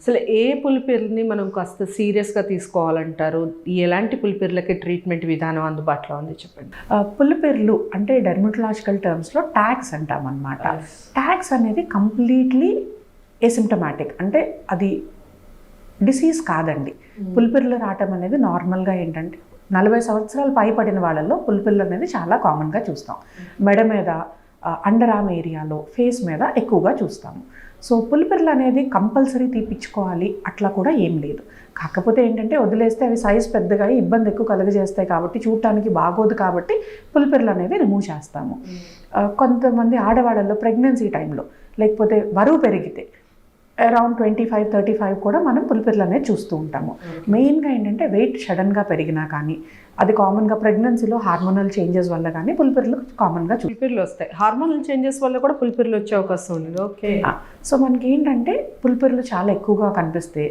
అసలు ఏ పులిపిరిని మనం కాస్త సీరియస్గా తీసుకోవాలంటారు? ఎలాంటి పులిపిర్లకి ట్రీట్మెంట్ విధానం అందుబాటులో ఉంది చెప్పండి. పులిపిర్లు అంటే డెర్మటలాజికల్ టర్మ్స్లో ట్యాగ్స్ అంటాం అనమాట ట్యాగ్స్ అనేది కంప్లీట్లీ ఏసిమ్టమాటిక్ అంటే అది డిసీజ్ కాదండి. పులిపిర్లు రావటం అనేది నార్మల్గా ఏంటంటే నలభై సంవత్సరాలు పైపడిన వాళ్ళల్లో పులిపిర్లు అనేది చాలా కామన్గా చూస్తాం. మెడ మీద అండర్ ఆర్మ్ ఏరియాలో ఫేస్ మీద ఎక్కువగా చూస్తాము. సో పులిపిర్లు అనేది కంపల్సరీ తీపిచ్చుకోవాలి. అట్లా కూడా ఏం లేదు. కాకపోతే ఏంటంటే వదిలేస్తే అవి సైజ్ పెద్దగా ఇబ్బంది ఎక్కువ కలుగజేస్తాయి కాబట్టి చూడటానికి బాగోదు కాబట్టి పులిపిర్లు అనేవి రిమూవ్ చేస్తాము కొంతమంది ఆడవాళ్ళలో ప్రెగ్నెన్సీ టైంలో లేకపోతే బరువు పెరిగితే around twenty five thirty five కూడా మనం పులిపిర్లు అనేది చూస్తూ ఉంటాము. మెయిన్గా ఏంటంటే వెయిట్ సడన్గా పెరిగినా కానీ అది కామన్గా ప్రెగ్నెన్సీలో హార్మోనల్ చేంజెస్ వల్ల కానీ పులిపిర్లు కామన్గా పులిపిర్లు వస్తాయి. హార్మోనల్ చేంజెస్ వల్ల కూడా పులిపిర్లు వచ్చే అవకాశం ఉంది. ఓకే. సో మనకి ఏంటంటే పులిపిర్లు చాలా ఎక్కువగా కనిపిస్తే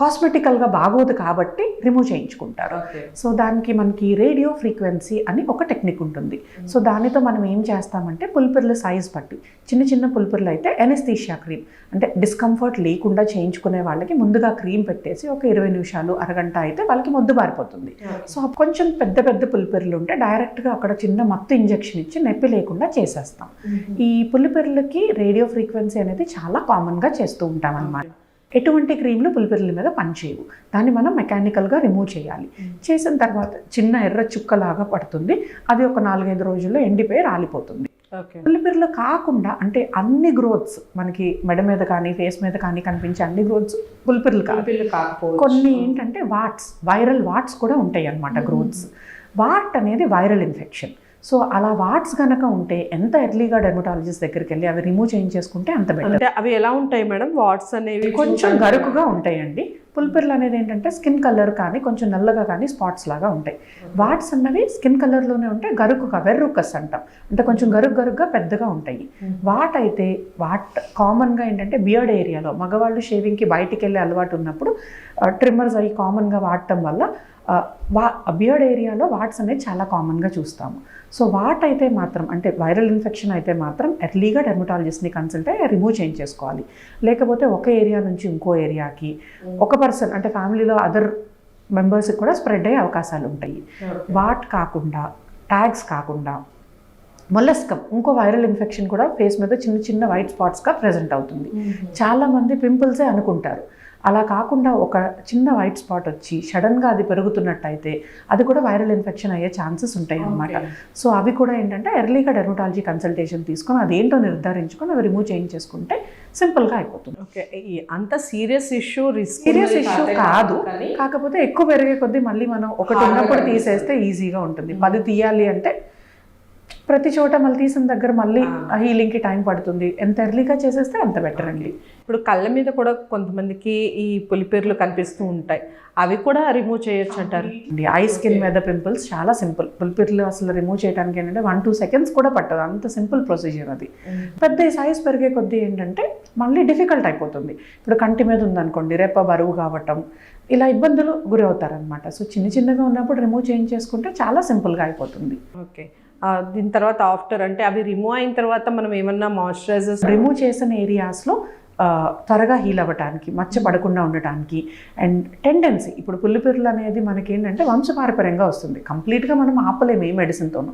కాస్మెటికల్గా బాగోదు కాబట్టి రిమూవ్ చేయించుకుంటారు. సో దానికి మనకి రేడియో ఫ్రీక్వెన్సీ అని ఒక టెక్నిక్ ఉంటుంది. సో దానితో మనం ఏం చేస్తామంటే పులిపిర్ల సైజ్ బట్టి చిన్న చిన్న పులిపిర్లు అయితే ఎనెస్థీషియా క్రీమ్ అంటే డిస్కంఫర్ట్ లేకుండా చేయించుకునే వాళ్ళకి ముందుగా క్రీమ్ పెట్టేసి ఒక ఇరవై నిమిషాలు అరగంట అయితే వాళ్ళకి మొద్దు బారిపోతుంది సో కొంచెం పెద్ద పెద్ద పులిపిర్లు ఉంటే డైరెక్ట్గా అక్కడ చిన్న మత్తు ఇంజెక్షన్ ఇచ్చి నొప్పి లేకుండా చేసేస్తాం. ఈ పులిపిర్లకి రేడియో ఫ్రీక్వెన్సీ అనేది చాలా కామన్గా చేస్తూ ఉంటాం అన్నమాట ఎటువంటి క్రీమ్లు పులిపిర్ల మీద పనిచేయవు. దాన్ని మనం మెకానికల్గా రిమూవ్ చేయాలి. చేసిన తర్వాత చిన్న ఎర్ర చుక్కలాగా పడుతుంది. అది ఒక నాలుగైదు రోజుల్లో ఎండిపోయి రాలిపోతుంది. ఓకే. పులిపిర్లు కాకుండా అంటే అన్ని గ్రోత్స్ మనకి మెడ మీద కానీ ఫేస్ మీద కానీ కనిపించే అన్ని గ్రోత్స్ పులిపిర్లు కాదు. కొన్ని ఏంటంటే వాట్స్ వైరల్ వాట్స్ కూడా ఉంటాయి అన్నమాట గ్రోత్స్. వాట్ అనేది వైరల్ ఇన్ఫెక్షన్. సో అలా వాట్స్ కనుక ఉంటే ఎంత ఎర్లీగా డెర్మటాలజిస్ట్ దగ్గరికి వెళ్ళి అవి రిమూవ్ చేయించేసుకుంటే అంత బెటర్. అంటే అవి ఎలా ఉంటాయి మేడం? వాట్స్ అనేవి కొంచెం గరుకుగా ఉంటాయండి. పుల్పిర్లు అనేది ఏంటంటే స్కిన్ కలర్ కానీ కొంచెం నల్లగా కానీ స్పాట్స్ లాగా ఉంటాయి. వాట్స్ అన్నవి స్కిన్ కలర్లోనే ఉంటాయి గరుకుగా వెర్రుకస్ అంటాం. అంటే కొంచెం గరుకు గరుగ్గా పెద్దగా ఉంటాయి. వాట్ అయితే వాట్ కామన్గా ఏంటంటే బియర్డ్ ఏరియాలో మగవాళ్ళు షేవింగ్కి బయటికి వెళ్ళే అలవాటు ఉన్నప్పుడు ట్రిమ్మర్స్ అవి కామన్గా వాడటం వల్ల ఆ, వా బియర్డ్ ఏరియాలో వాట్స్ అనేది చాలా కామన్గా చూస్తాము. సో వాట్ అయితే మాత్రం అంటే వైరల్ ఇన్ఫెక్షన్ అయితే మాత్రం ఎర్లీగా డెర్మటాలజిస్ట్ని కన్సల్ట్ అయ్యి రిమూవ్ చేయించేసుకోవాలి. లేకపోతే ఒక ఏరియా నుంచి ఇంకో ఏరియాకి ఒక పర్సన్ అంటే ఫ్యామిలీలో అదర్ మెంబర్స్కి కూడా స్ప్రెడ్ అయ్యే అవకాశాలు ఉంటాయి. వాట్ కాకుండా ట్యాగ్స్ కాకుండా మొలస్కం ఇంకో వైరల్ ఇన్ఫెక్షన్ కూడా ఫేస్ మీద చిన్న చిన్న వైట్ స్పాట్స్గా ప్రజెంట్ అవుతుంది. చాలామంది పింపుల్సే అనుకుంటారు. అలా కాకుండా ఒక చిన్న వైట్ స్పాట్ వచ్చి సడన్గా అది పెరుగుతున్నట్టయితే అది కూడా వైరల్ ఇన్ఫెక్షన్ అయ్యే ఛాన్సెస్ ఉంటాయి అన్నమాట. సో అవి కూడా ఏంటంటే ఎర్లీగా డెర్మటాలజీ కన్సల్టేషన్ తీసుకొని అదేంటో నిర్ధారించుకొని అవి రిమూవ్ చేయించేసుకుంటే సింపుల్గా అయిపోతుంది. ఓకే. అంత serious issue risk serious issue కాదు కాకపోతే ఎక్కువ పెరిగే కొద్దీ మళ్ళీ మనం ఒకటి ఉన్నప్పుడు తీసేస్తే ఈజీగా ఉంటుంది. పది తీయాలి అంటే ప్రతి చోట మళ్ళీ తీసిన దగ్గర మళ్ళీ హీలింగ్కి టైం పడుతుంది. ఎంత ఎర్లీగా చేసేస్తే అంత బెటర్ అండి. ఇప్పుడు కళ్ళ మీద కూడా కొంతమందికి ఈ పులిపిర్లు కనిపిస్తూ ఉంటాయి. అవి కూడా రిమూవ్ చేయొచ్చు అంటారు? ఐ స్కిన్ మీద పింపుల్స్ చాలా సింపుల్ పులిపిర్లు అసలు రిమూవ్ చేయడానికి ఏంటంటే వన్ టూ సెకండ్స్ కూడా పట్టదు. అంత సింపుల్ ప్రొసీజర్ అది. పెద్ద సైజ్ పెరిగే కొద్దీ ఏంటంటే మళ్ళీ డిఫికల్ట్ అయిపోతుంది. ఇప్పుడు కంటి మీద ఉందనుకోండి రెప్ప బరువు కావటం ఇలా ఇబ్బందులు గురి అవుతారనమాట సో చిన్న చిన్నగా ఉన్నప్పుడు రిమూవ్ చేయించేసుకుంటే చాలా సింపుల్గా అయిపోతుంది. ఓకే దీని తర్వాత ఆఫ్టర్ అంటే అవి రిమూవ్ అయిన తర్వాత మనం ఏమన్నా మాయిశ్చరైజర్స్ రిమూవ్ చేసిన ఏరియాస్లో త్వరగా హీల్ అవ్వటానికి మచ్చ పడకుండా ఉండటానికి అండ్ టెండెన్సీ ఇప్పుడు పుల్లిపిర్లు అనేది మనకి ఏంటంటే వంశపారపర్యంగా వస్తుంది. కంప్లీట్గా మనం ఆపలేము ఏ మెడిసిన్తోనూ